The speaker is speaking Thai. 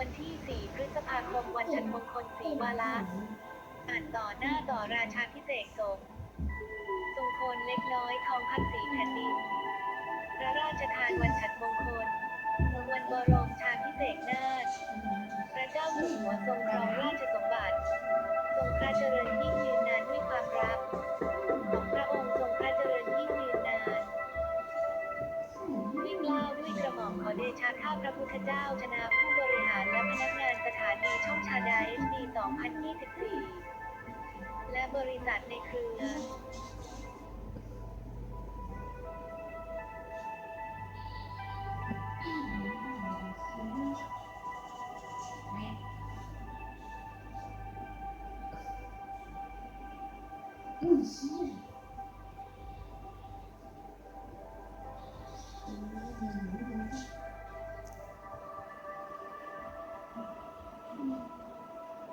วันที่ 4 พฤษภาคม วันฉันมงคลศรีวาระอ่านต่อหน้าต่อราชาพิเศษสงทรงโคนเล็กน้อยทองพันสีแผ่นดิน พระราชทานวันฉันมงคล วันบรมชาพิเศษนาถพระเจ้าอยู่หัวทรงครองราชสมบัติ ทรงพระเจริญยิ่งยืนนานด้วยความรักของพระองค์ทรงพระเจริญยิ่งยืนนานด้วยเกล้าวด้วยกระหม่อมขอเดชะข้าพระพุทธเจ้าชนะผู้ารและพนักงานสถานีช่องชาดา SD 2024 และบริษัทในเครือ嗯，是。